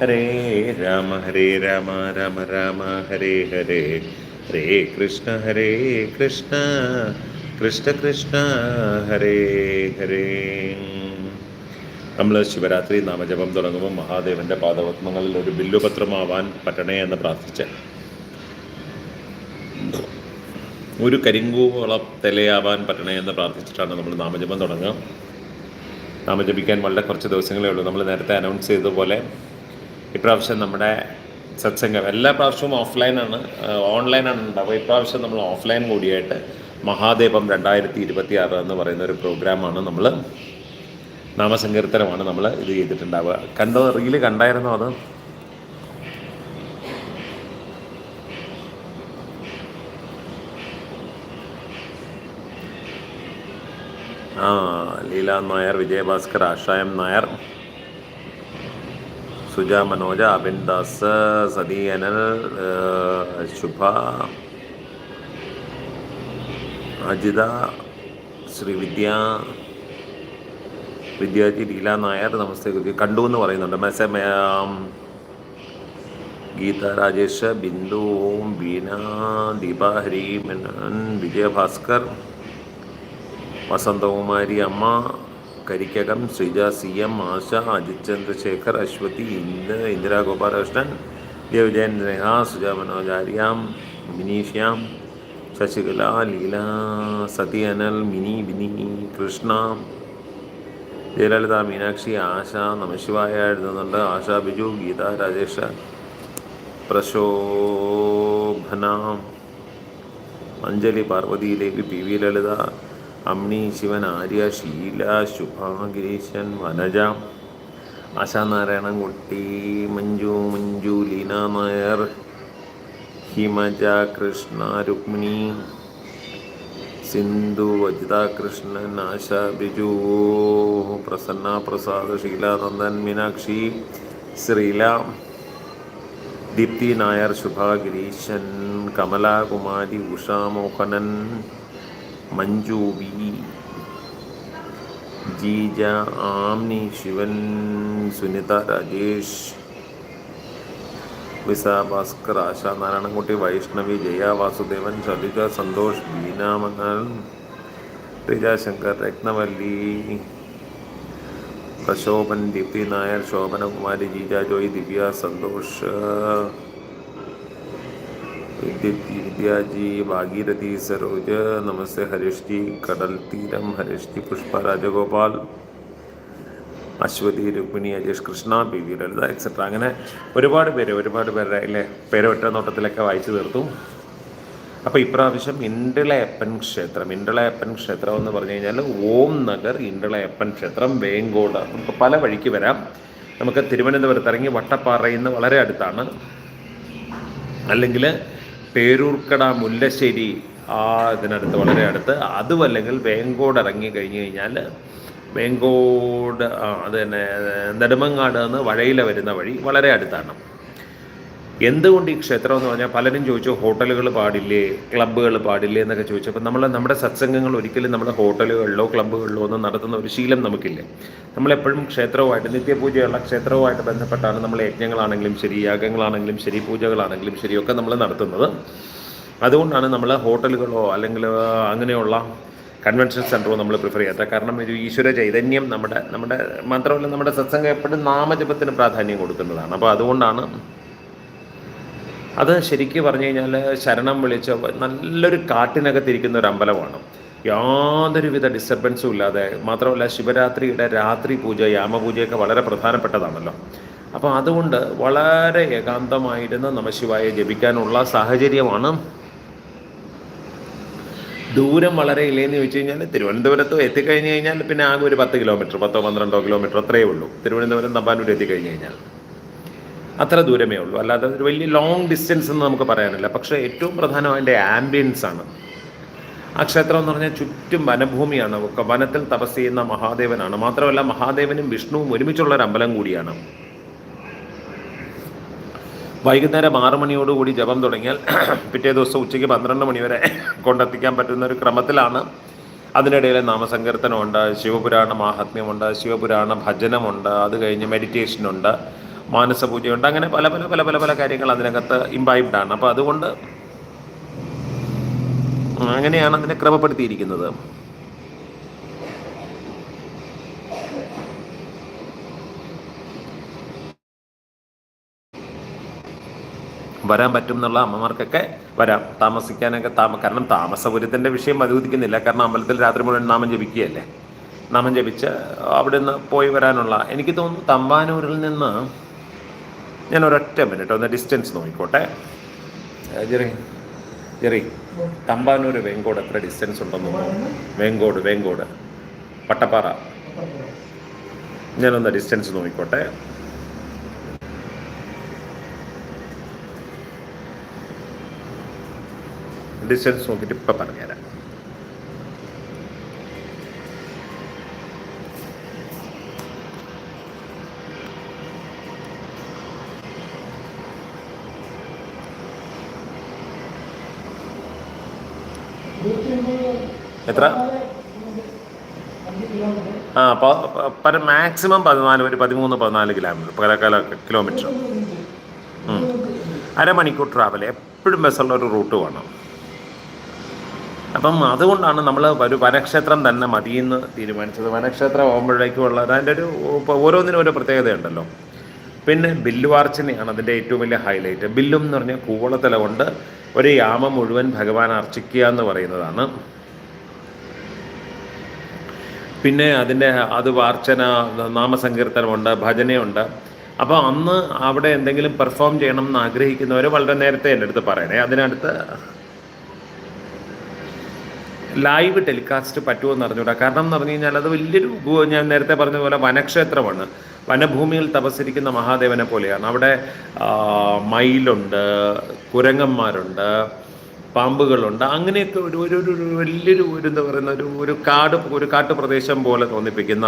ഹരേ രാമ ഹരേ രാമ രാമ രാമ ഹരേ ഹരേ. ഹരേ കൃഷ്ണ ഹരേ കൃഷ്ണ. കൃഷ്ണ കൃഷ്ണ ഹരേ ഹരേ. നമ്മൾ ശിവരാത്രി നാമജപം തുടങ്ങുമ്പോൾ മഹാദേവന്റെ പാദപത്മങ്ങളിൽ ഒരു ബില്ലുപത്രമാവാൻ പറ്റണേ എന്ന് പ്രാർത്ഥിച്ച്. ഒരു കരിങ്കൂവളം തെലയാവാൻ പറ്റണേ എന്ന് പ്രാർത്ഥിച്ചിട്ടാണ് നമ്മൾ നാമജപം തുടങ്ങുക. നാമജപിക്കാൻ വളരെ കുറച്ച് ദിവസങ്ങളേ ഉള്ളൂ. നമ്മൾ നേരത്തെ അനൗൺസ് ചെയ്തതുപോലെ ഇപ്രാവശ്യം നമ്മുടെ സത്സംഗം എല്ലാ പ്രാവശ്യവും ഓഫ്ലൈനാണ് ഓൺലൈനാണ് ഉണ്ടാവുക. ഇപ്രാവശ്യം നമ്മൾ ഓഫ്ലൈൻ കൂടിയായിട്ട് മഹാദേവം രണ്ടായിരത്തി ഇരുപത്തി ആറ് എന്ന് പറയുന്ന ഒരു പ്രോഗ്രാമാണ് നമ്മൾ നാമസങ്കീർത്തനമാണ് നമ്മൾ ഇത് ചെയ്തിട്ടുണ്ടാവുക. കണ്ടോ? റീൽ കണ്ടായിരുന്നോ അത്? ആ ലീല നായർ വിജയഭാസ്കർ ആഷായം നായർ. സുജ മനോജ അബിൻ ദാസ് സതി അനൽ ശുഭ അജിത ശ്രീവിദ്യ വിദ്യാർത്ഥി ലീല നായർ നമസ്തേ കണ്ടു എന്ന് പറയുന്നുണ്ട്. മെസ്സേ ഗീത രാജേഷ് ബിന്ദു ഓം ബീന ദീപ ഹരി വിജയഭാസ്കർ വസന്തകുമാരി അമ്മ കരിക്കകം ശ്രീജ സി എം ആശ അജിത് ചന്ദ്രശേഖർ അശ്വതി ഇന്ദ ഇന്ദിരാ ഗോപാലകൃഷ്ണൻ ദേവജയൻ സ്നേഹ സുജ മനോജാര്യാം മിനീഷ്യാം ശശികല ലീല സതി അനൽ മിനി ബിനി കൃഷ്ണ ജയലളിത മീനാക്ഷി ആശ നമശിവായ എഴുതുന്നുണ്ട്. Asha Biju Geetha Rajesh Prasobhana Anjali Parvathy Devi P V Lalitha Amni Sivan Arya Sheela Shubhagireesan Vanaja Ashanarayanankutty Manju Manju Leena Nair Himaja Krishna Rukmini Sindhu Vajitha Krishnan Asha Biju Prasanna Prasad Sheelanandan Meenakshi Sreela Deepthi Nair Shubha Gireesan Kamalakumari Usha Mohanan Manju B Jeeja ആംനി Shivan Sunitha Rajesh visa Bhaskar ആശ നാരായണൻകുട്ടി വൈഷ്ണവി ജയ വാസുദേവൻ ശലിജ സന്തോഷ് ബീന മംഗൾ റിജ ശങ്കർ രത്നവല്ലി പ്രശോഭൻ ദീപ്തി നായർ ശോഭനകുമാരി ജീജ ജോയ് ദിവ്യ സന്തോഷ് വിദ്യുത് വിദ്യാജി ഭാഗീരഥി സരോജ് നമസ്തേ ഹരിഷ്ടി കടൽ തീരം ഹരിഷ്ടി Pushpa Rajagopal Aswathy Rukmini Ajesh Krishna P V Lalitha etcetera അങ്ങനെ ഒരുപാട് പേര് ഒരുപാട് പേരുടെ അല്ലേ പേര് ഒറ്റ നോട്ടത്തിലൊക്കെ വായിച്ചു തീർത്തു. അപ്പോൾ ഇപ്രാവശ്യം ഇണ്ടിളയപ്പൻ ക്ഷേത്രം ഇണ്ടിളയപ്പൻ ക്ഷേത്രം എന്ന് പറഞ്ഞു കഴിഞ്ഞാൽ ഓം നഗർ ഇണ്ടിളയപ്പൻ ക്ഷേത്രം വേങ്കോട്. നമുക്ക് പല വഴിക്ക് വരാം. നമുക്ക് തിരുവനന്തപുരത്ത് ഇറങ്ങി വട്ടപ്പാറയിൽ നിന്ന് വളരെ അടുത്താണ്. അല്ലെങ്കിൽ പേരൂർക്കട മുല്ലശ്ശേരി ആ ഇതിനടുത്ത് വളരെ അടുത്ത്. അതും അല്ലെങ്കിൽ വേങ്കോട് ഇറങ്ങി കഴിഞ്ഞ് കഴിഞ്ഞാൽ വേങ്കോട് അത് തന്നെ നെടുമങ്ങാട് നിന്ന് വഴയില വരുന്ന വഴി വളരെ അടുത്താണ്. എന്തുകൊണ്ട് ഈ ക്ഷേത്രം എന്ന് പറഞ്ഞാൽ പലരും ചോദിച്ചു ഹോട്ടലുകൾ പാടില്ലേ ക്ലബ്ബുകൾ പാടില്ലേ എന്നൊക്കെ ചോദിച്ചു. ചോദിച്ചപ്പോൾ നമ്മൾ നമ്മുടെ സത്സംഗങ്ങൾ ഒരിക്കലും നമ്മുടെ ഹോട്ടലുകളിലോ ക്ലബ്ബുകളിലോ ഒന്നും നടത്തുന്ന ഒരു ശീലം നമുക്കില്ല? നമ്മളെപ്പോഴും ക്ഷേത്രവുമായിട്ട് നിത്യപൂജയുള്ള ക്ഷേത്രവുമായിട്ട് ബന്ധപ്പെട്ടാണ് നമ്മൾ യജ്ഞങ്ങളാണെങ്കിലും ശരി യാഗങ്ങളാണെങ്കിലും ശരി പൂജകളാണെങ്കിലും ശരി ഒക്കെ നമ്മൾ നടത്തുന്നത്. അതുകൊണ്ടാണ് നമ്മൾ ഹോട്ടലുകളോ അല്ലെങ്കിൽ അങ്ങനെയുള്ള കൺവെൻഷൻ സെന്ററോ നമ്മൾ പ്രിഫർ ചെയ്യാത്ത കാരണം ഒരു ഈശ്വര ചൈതന്യം നമ്മുടെ നമ്മുടെ മാത്രമല്ല നമ്മുടെ സത്സംഗം എപ്പോഴും നാമജപത്തിന് പ്രാധാന്യം കൊടുക്കുന്നതാണ്. അപ്പോൾ അതുകൊണ്ടാണ് അത് ശരിക്കും പറഞ്ഞു കഴിഞ്ഞാൽ ശരണം വിളിച്ച നല്ലൊരു കാട്ടിനകത്തിരിക്കുന്ന ഒരു അമ്പലമാണ്. യാതൊരുവിധ ഡിസ്റ്റർബൻസും ഇല്ലാതെ മാത്രമല്ല ശിവരാത്രിയുടെ രാത്രി പൂജ യാമപൂജയൊക്കെ വളരെ പ്രധാനപ്പെട്ടതാണല്ലോ. അപ്പോൾ അതുകൊണ്ട് വളരെ ഏകാന്തമായിരുന്ന് നമശിവായെ ജപിക്കാനുള്ള സാഹചര്യമാണ്. ദൂരം വളരെ ഇല്ലേന്ന് ചോദിച്ചു കഴിഞ്ഞാൽ തിരുവനന്തപുരത്ത് എത്തിക്കഴിഞ്ഞ് കഴിഞ്ഞാൽ പിന്നെ ആകെ ഒരു പത്ത് കിലോമീറ്റർ പത്തോ പന്ത്രണ്ടോ കിലോമീറ്റർ അത്രയേ ഉള്ളൂ. തിരുവനന്തപുരം തമ്പാനൂർ എത്തിക്കഴിഞ്ഞ് കഴിഞ്ഞാൽ. അത്ര ദൂരമേ ഉള്ളൂ. അല്ലാതെ ഒരു വലിയ ലോങ് ഡിസ്റ്റൻസ് എന്ന് നമുക്ക് പറയാനില്ല. പക്ഷേ ഏറ്റവും പ്രധാനം അതിന്റെ ആംബിയൻസ് ആണ്. ആ ക്ഷേത്രം എന്ന് പറഞ്ഞാൽ ചുറ്റും വനഭൂമിയാണ്. വനത്തിൽ തപസ് ചെയ്യുന്ന മഹാദേവനാണ്. മാത്രമല്ല മഹാദേവനും വിഷ്ണുവും ഒരുമിച്ചുള്ള ഒരു അമ്പലം കൂടിയാണ്. വൈകുന്നേരം ആറ് മണിയോടുകൂടി ജപം തുടങ്ങിയാൽ പിറ്റേ ദിവസം ഉച്ചയ്ക്ക് പന്ത്രണ്ട് മണിവരെ കൊണ്ടെത്തിക്കാൻ പറ്റുന്ന ഒരു ക്രമത്തിലാണ് അതിനിടയിൽ നാമസങ്കീർത്തനമുണ്ട് ശിവപുരാണ മാഹാത്മ്യമുണ്ട് ശിവപുരാണ ഭജനമുണ്ട് അത് കഴിഞ്ഞ് മെഡിറ്റേഷനുണ്ട് മാനസപൂജയുണ്ട്. അങ്ങനെ പല പല പല പല പല കാര്യങ്ങൾ അതിനകത്ത് ഇമ്പായിബ്ഡ് ആണ്. അപ്പോൾ അതുകൊണ്ട് അങ്ങനെയാണ് അതിനെ ക്രമപ്പെടുത്തിയിരിക്കുന്നത്. വരാൻ പറ്റും എന്നുള്ള അമ്മമാർക്കൊക്കെ വരാം. താമസിക്കാനൊക്കെ താമ കാരണം താമസപുരത്തിന്റെ വിഷയം അനുവദിക്കുന്നില്ല കാരണം അമ്പലത്തിൽ രാത്രി മുഴുവൻ നാമം ജപിക്കുകയല്ലേ? നാമം ജപിച്ച് അവിടെ നിന്ന് പോയി വരാനുള്ള എനിക്ക് തോന്നുന്നു തമ്പാനൂരിൽ നിന്ന് ഞാൻ ഒരൊറ്റ മിനിറ്റ് ഒന്ന് ഡിസ്റ്റൻസ് നോക്കിക്കോട്ടെ. ജെറി ജെറി തമ്പാനൂർ വെങ്കോട് എത്ര ഡിസ്റ്റൻസ് ഉണ്ടെന്ന് തോന്നുന്നു വെങ്കോട് വെങ്കോട്. പട്ടപ്പാറ. ഞാനൊന്ന് ഡിസ്റ്റൻസ് നോക്കിക്കോട്ടെ. ഡിസ്റ്റൻസ് നോക്കിയിട്ട് ഇപ്പം പറഞ്ഞുതരാം. എത്ര? ആ പല മാക്സിമം പതിനാല് ഒരു പതിമൂന്ന് പതിനാല് കിലോമീറ്റർ പല കല കിലോമീറ്റർ. അരമണിക്കൂർ ട്രാവൽ എപ്പോഴും ബസ്സുള്ള ഒരു റൂട്ട് വേണം. അപ്പം അതുകൊണ്ടാണ് നമ്മൾ ഒരു വനക്ഷേത്രം തന്നെ മതിയെന്ന് തീരുമാനിച്ചത്. വനക്ഷേത്രം ആകുമ്പോഴേക്കുമുള്ള അതിന്റെ ഒരു ഓരോന്നിനും ഓരോ പ്രത്യേകതയുണ്ടല്ലോ. പിന്നെ ബില്ലുവാർച്ചനയാണ് അതിന്റെ ഏറ്റവും വലിയ ഹൈലൈറ്റ് ബില്ലും എന്ന് പറഞ്ഞാൽ കൂവളത്തല കൊണ്ട് ഒരു യാമം മുഴുവൻ ഭഗവാൻ അർച്ചിക്കുക എന്ന് പറയുന്നതാണ്. പിന്നെ അതിന്റെ അത് വാർച്ചന നാമസങ്കീർത്തനമുണ്ട് ഭജനയുണ്ട്. അപ്പോൾ അന്ന് അവിടെ എന്തെങ്കിലും പെർഫോം ചെയ്യണം എന്ന് ആഗ്രഹിക്കുന്നവർ വളരെ നേരത്തെ എന്റെ അടുത്ത് പറയണേ. അതിനടുത്ത് ലൈവ് ടെലികാസ്റ്റ് പറ്റുമോ എന്ന് അറിഞ്ഞൂടാ. കാരണം എന്ന് പറഞ്ഞു കഴിഞ്ഞാൽ അത് വലിയൊരു ഞാൻ നേരത്തെ പറഞ്ഞ പോലെ വനക്ഷേത്രമാണ്. വനഭൂമിയിൽ തപസ്സിരിക്കുന്ന മഹാദേവനെ പോലെയാണ്. അവിടെ മയിലുണ്ട് കുരങ്ങന്മാരുണ്ട് പാമ്പുകളുണ്ട്. അങ്ങനെയൊക്കെ ഒരു ഒരു ഒരു വലിയൊരു ഒരു എന്താ പറയുന്ന ഒരു ഒരു കാട് ഒരു കാട്ടുപ്രദേശം പോലെ തോന്നിപ്പിക്കുന്ന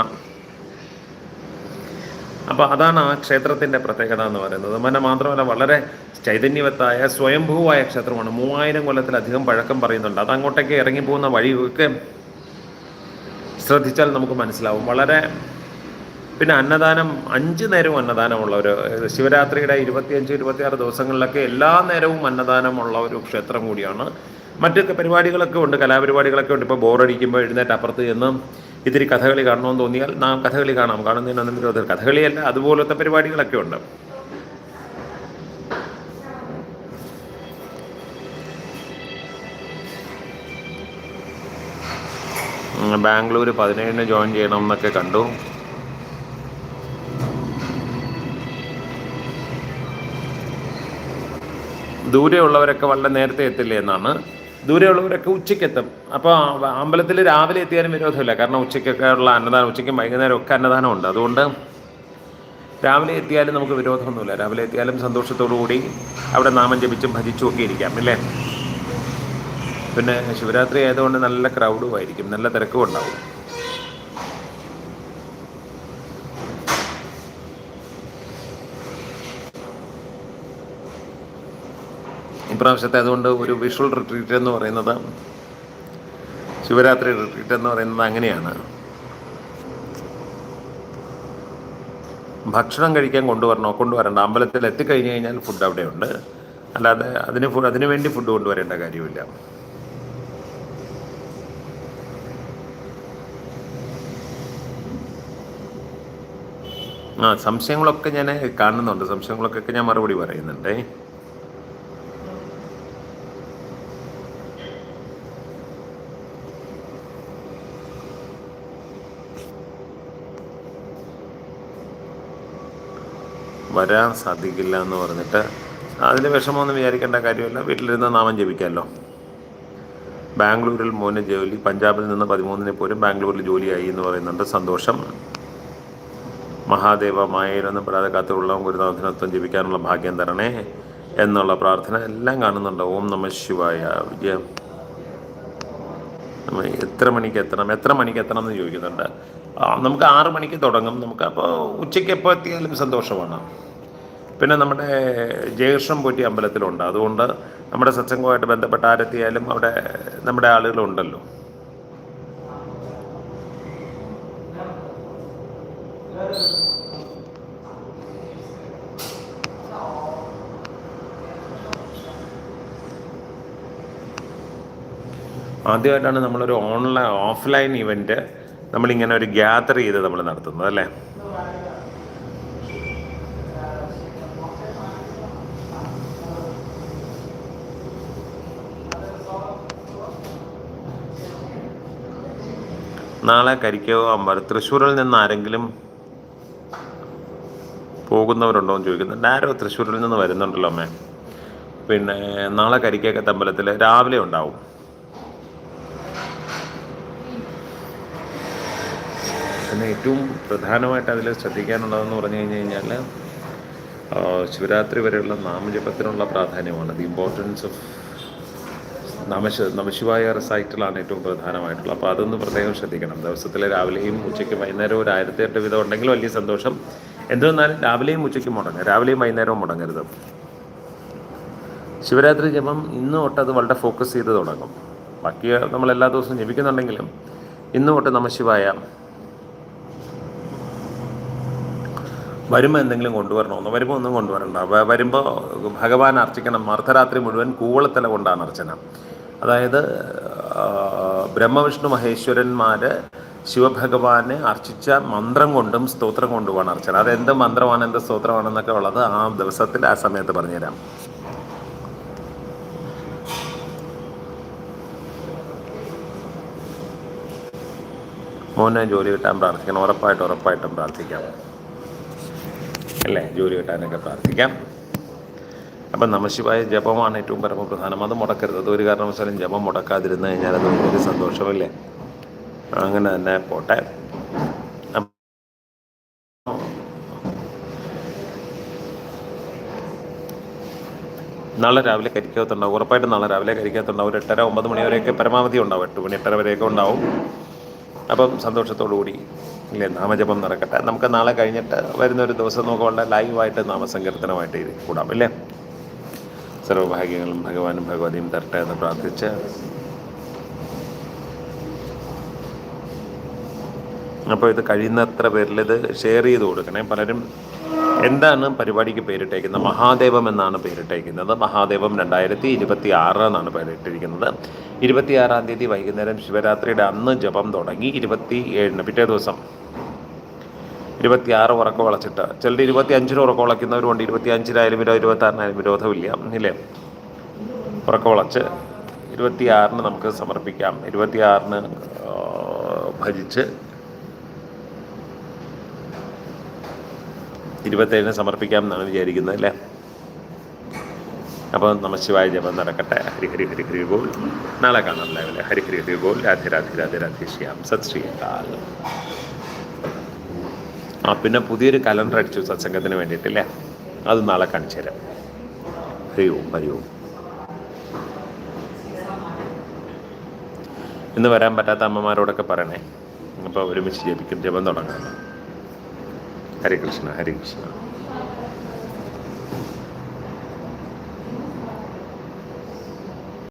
അപ്പോൾ അതാണ് ആ ക്ഷേത്രത്തിന്റെ പ്രത്യേകത എന്ന് പറയുന്നത്. പിന്നെ മാത്രമല്ല വളരെ ചൈതന്യവത്തായ സ്വയംഭൂവായ ക്ഷേത്രമാണ്. മൂവായിരം കൊല്ലത്തിലധികം പഴക്കം പറയുന്നുണ്ട്. അത് അങ്ങോട്ടേക്ക് ഇറങ്ങിപ്പോകുന്ന വഴിയൊക്കെ ശ്രദ്ധിച്ചാൽ നമുക്ക് മനസ്സിലാവും. വളരെ പിന്നെ അന്നദാനം അഞ്ച് നേരവും അന്നദാനമുള്ള ഒരു ശിവരാത്രിയുടെ ഇരുപത്തിയഞ്ച് ഇരുപത്തിയാറ് ദിവസങ്ങളിലൊക്കെ എല്ലാ നേരവും അന്നദാനമുള്ള ഒരു ക്ഷേത്രം കൂടിയാണ്. മറ്റൊക്കെ പരിപാടികളൊക്കെ ഉണ്ട് കലാപരിപാടികളൊക്കെ ഉണ്ട്. ഇപ്പോൾ ബോറടിക്കുമ്പോൾ എഴുന്നേറ്റ് അപ്പുറത്ത് ചെന്ന് ഇത്തിരി കഥകളി കാണണമെന്ന് തോന്നിയാൽ നാം കഥകളി കാണാം. കാണുന്നതിനൊന്നും വിരോധം കഥകളിയല്ല അതുപോലത്തെ പരിപാടികളൊക്കെ ഉണ്ട്. ബാംഗ്ലൂർ പതിനേഴിന് ജോയിൻ ചെയ്യണം എന്നൊക്കെ കണ്ടു. ദൂരെയുള്ളവരൊക്കെ വളരെ നേരത്തെ എത്തില്ലേ എന്നാണ്. ദൂരെയുള്ളവരൊക്കെ ഉച്ചയ്ക്കെത്തും. അപ്പോൾ അമ്പലത്തിൽ രാവിലെ എത്തിയാലും വിരോധമില്ല. കാരണം ഉച്ചയ്ക്കൊക്കെ ഉള്ള അന്നദാനം ഉച്ചയ്ക്കും വൈകുന്നേരം ഒക്കെ അന്നദാനമുണ്ട്. അതുകൊണ്ട് രാവിലെ എത്തിയാലും നമുക്ക് വിരോധമൊന്നുമില്ല. രാവിലെ എത്തിയാലും സന്തോഷത്തോടു കൂടി അവിടെ നാമം ജപിച്ചും ഭജിച്ചും ഒക്കെ ഇരിക്കാം അല്ലേ പിന്നെ ശിവരാത്രി ആയതുകൊണ്ട് നല്ല ക്രൗഡും ആയിരിക്കും. നല്ല തിരക്കും ഉണ്ടാവും. ഇപ്രാവശ്യത്തെ അതുകൊണ്ട് ഒരു വിഷ്വൽ റിട്രീറ്റ് എന്ന് പറയുന്നത് ശിവരാത്രി റിട്രീറ്റ് എന്ന് പറയുന്നത് അങ്ങനെയാണ്. ഭക്ഷണം കഴിക്കാൻ കൊണ്ടുവരണോ? കൊണ്ടുവരണ്ട. അമ്പലത്തിൽ എത്തിക്കഴിഞ്ഞ് കഴിഞ്ഞാൽ ഫുഡ് അവിടെയുണ്ട്. അല്ലാതെ അതിന് അതിനു വേണ്ടി ഫുഡ് കൊണ്ടുവരേണ്ട കാര്യമില്ല. ആ സംശയങ്ങളൊക്കെ ഞാൻ കാണുന്നുണ്ട്. സംശയങ്ങളൊക്കെ ഞാൻ മറുപടി പറയുന്നുണ്ടേ. വരാൻ സാധിക്കില്ല എന്ന് പറഞ്ഞിട്ട് അതിന് വിഷമമൊന്നും വിചാരിക്കേണ്ട കാര്യമില്ല. വീട്ടിലിരുന്ന് നാമം ജപിക്കാമല്ലോ ബാംഗ്ലൂരിൽ മോന് ജോലി പഞ്ചാബിൽ നിന്ന് പതിമൂന്നിന് പോലും ബാംഗ്ലൂരിൽ ജോലിയായി എന്ന് പറയുന്നുണ്ട്. സന്തോഷം. മഹാദേവ മായയിലൊന്നും പെടാതെ കാത്തുള്ള ഗുരുനാഥനത്വം ജപിക്കാനുള്ള ഭാഗ്യം തരണേ എന്നുള്ള പ്രാർത്ഥന എല്ലാം കാണുന്നുണ്ട്. ഓം നമ ശിവായ. വിജയം. എത്ര മണിക്ക് എത്തണം? എത്ര മണിക്ക് എത്തണം എന്ന് ചോദിക്കുന്നുണ്ട്. നമുക്ക് ആറ് മണിക്ക് തുടങ്ങും. നമുക്ക് അപ്പോൾ ഉച്ചയ്ക്ക് എപ്പോൾ എത്തിയാലും സന്തോഷമാണ്. പിന്നെ നമ്മുടെ ജയകൃഷ്ണൻ പോറ്റി അമ്പലത്തിലുണ്ട്. അതുകൊണ്ട് നമ്മുടെ സത്സംഗവുമായിട്ട് ബന്ധപ്പെട്ട ആരെത്തിയാലും അവിടെ നമ്മുടെ ആളുകളുണ്ടല്ലോ. ആദ്യമായിട്ടാണ് നമ്മളൊരു ഓൺലൈൻ ഓഫ്ലൈൻ ഇവന്റ് നമ്മളിങ്ങനെ ഒരു ഗ്യാതർ ചെയ്ത് നമ്മൾ നടത്തുന്നത് അല്ലേ? നാളെ കരിക്കോ അമ്പലം തൃശ്ശൂരിൽ നിന്ന് ആരെങ്കിലും പോകുന്നവരുണ്ടോ എന്ന് ചോദിക്കുന്നുണ്ട് ആരോ തൃശ്ശൂരിൽ നിന്ന് വരുന്നുണ്ടല്ലോ അമ്മേ. പിന്നെ നാളെ കരിക്കൊക്കെ അമ്പലത്തിൽ രാവിലെ ഉണ്ടാവും. പിന്നെ ഏറ്റവും പ്രധാനമായിട്ട് അതിൽ ശ്രദ്ധിക്കാനുള്ളതെന്ന് പറഞ്ഞു കഴിഞ്ഞ് കഴിഞ്ഞാൽ ശിവരാത്രി വരെയുള്ള നാമജപത്തിനുള്ള പ്രാധാന്യമാണ്. ദി ഇമ്പോർട്ടൻസ് ഓഫ് നമശ നമശിവായ റെസൈറ്റിലാണ് ഏറ്റവും പ്രധാനമായിട്ടുള്ളത്. അപ്പോൾ അതൊന്ന് പ്രത്യേകം ശ്രദ്ധിക്കണം. ദിവസത്തിലെ രാവിലെയും ഉച്ചയ്ക്ക് വൈകുന്നേരവും ഒരു ആയിരത്തി എട്ട് വിധം ഉണ്ടെങ്കിൽ വലിയ സന്തോഷം. എന്തെന്നാലും രാവിലെയും ഉച്ചയ്ക്കും മുടങ്ങുക രാവിലെയും വൈകുന്നേരവും മുടങ്ങരുത്. ശിവരാത്രി ജപം ഇന്ന് തൊട്ട് അത് വളരെ ഫോക്കസ് ചെയ്ത് തുടങ്ങും. ബാക്കി നമ്മൾ എല്ലാ ദിവസവും ജപിക്കുന്നുണ്ടെങ്കിലും ഇന്ന് തൊട്ട് നമശിവായ വരുമ്പോൾ എന്തെങ്കിലും കൊണ്ടുവരണമെന്ന് വരുമ്പോൾ ഒന്നും കൊണ്ടുവരണ്ട. വരുമ്പോൾ ഭഗവാൻ അർച്ചിക്കണം. അർദ്ധരാത്രി മുഴുവൻ കൂവളത്തല കൊണ്ടാണ് അർച്ചന. അതായത് ബ്രഹ്മവിഷ്ണു മഹേശ്വരന്മാർ ശിവഭഗവാനെ അർച്ചിച്ച മന്ത്രം കൊണ്ടും സ്തോത്രം കൊണ്ടുമാണ് അർച്ചന. അത് എന്ത് മന്ത്രമാണ് എന്ത് സ്തോത്രമാണെന്നൊക്കെ ഉള്ളത് ആ ദിവസത്തിൽ ആ സമയത്ത് പറഞ്ഞുതരാം. മോനെ ജോലി കിട്ടാൻ പ്രാർത്ഥിക്കണം. ഉറപ്പായിട്ടും ഉറപ്പായിട്ടും പ്രാർത്ഥിക്കാം. അല്ലേ? ജോലി കിട്ടാനൊക്കെ പ്രാർത്ഥിക്കാം. അപ്പം നമശിവായ ജപമാണ് ഏറ്റവും പരമപ്രധാനം. അത് മുടക്കരുത്. അത് ഒരു കാരണവശാലും ജപം മുടക്കാതിരുന്ന് കഴിഞ്ഞാൽ അത് വലിയൊരു സന്തോഷമല്ലേ? അങ്ങനെ തന്നെ പോട്ടെ. നാളെ രാവിലെ കരിക്കകത്തുണ്ടാവും. ഉറപ്പായിട്ടും നാളെ രാവിലെ കരിക്കകത്തുണ്ടാവും. ഒരു എട്ടര ഒമ്പത് മണി വരെയൊക്കെ പരമാവധി ഉണ്ടാവും. എട്ട് മണി എട്ടര വരെയൊക്കെ ഉണ്ടാവും. അപ്പം സന്തോഷത്തോടു കൂടി ഇല്ലേ നാമജപം നടക്കട്ടെ. നമുക്ക് നാളെ കഴിഞ്ഞിട്ട് വരുന്ന ഒരു ദിവസം നമുക്ക് ലൈവായിട്ട് നാമസങ്കീർത്തനമായിട്ട് കൂടാം അല്ലേ സർവഭാഗ്യങ്ങളും ഭഗവാനും ഭഗവതിയും തരട്ടെ എന്ന് പ്രാർത്ഥിച്ച് അപ്പോൾ ഇത് കഴിയുന്നത്ര പേരിൽ ഇത് ഷെയർ ചെയ്ത് കൊടുക്കണേ. പലരും എന്താണ് പരിപാടിക്ക് പേരിട്ടേക്കുന്നത്? മഹാദേവം എന്നാണ് പേരിട്ടേക്കുന്നത്. മഹാദേവം രണ്ടായിരത്തി ഇരുപത്തി ആറ് എന്നാണ് പേരിട്ടിരിക്കുന്നത്. ഇരുപത്തിയാറാം തീയതി വൈകുന്നേരം ശിവരാത്രിയുടെ അന്ന് ജപം തുടങ്ങി. ഇരുപത്തി ഏഴിന് പിറ്റേ ദിവസം ഇരുപത്തിയാറ് ഉറക്കം വളച്ചിട്ട്. ചിലർ ഇരുപത്തി അഞ്ചിന് ഉറക്കം വളയ്ക്കുന്നവരുണ്ട് ഇരുപത്തി അഞ്ചിനായാലും വിരോധം ഇരുപത്തി ആറിനായാലും വിരോധമില്ല ഇല്ലേ. ഉറക്കം വളച്ച് ഇരുപത്തിയാറിന് നമുക്ക് സമർപ്പിക്കാം. ഇരുപത്തിയാറിന് ഭജിച്ച് ഇരുപത്തേഴിന് സമർപ്പിക്കാം എന്നാണ് വിചാരിക്കുന്നത് അല്ലേ? അപ്പോൾ നമശിവായ ജപം നടക്കട്ടെ. ഹരി ഹരി ഹരി ഹരി ഗോൾ നാളെ കാണാം ലൈവിലെ ഹരി ഹരി ഹരി ഗോൾ രാധി രാധി രാധി രാധി ശ്യാം. സത് ശ്രീ അകാൽ. ആ പിന്നെ പുതിയൊരു കലണ്ടർ അടിച്ചു സത്സംഗത്തിന് വേണ്ടിയിട്ടില്ലേ? അത് നാളെ കാണിച്ചു തരാം. ഹരിയോ ഇന്ന് വരാൻ പറ്റാത്ത അമ്മമാരോടൊക്കെ പറയണേ. അപ്പോൾ ഒരുമിച്ച് ജപിക്കും. ജപം തുടങ്ങണം ഹരേ കൃഷ്ണ ഹരേ കൃഷ്ണ.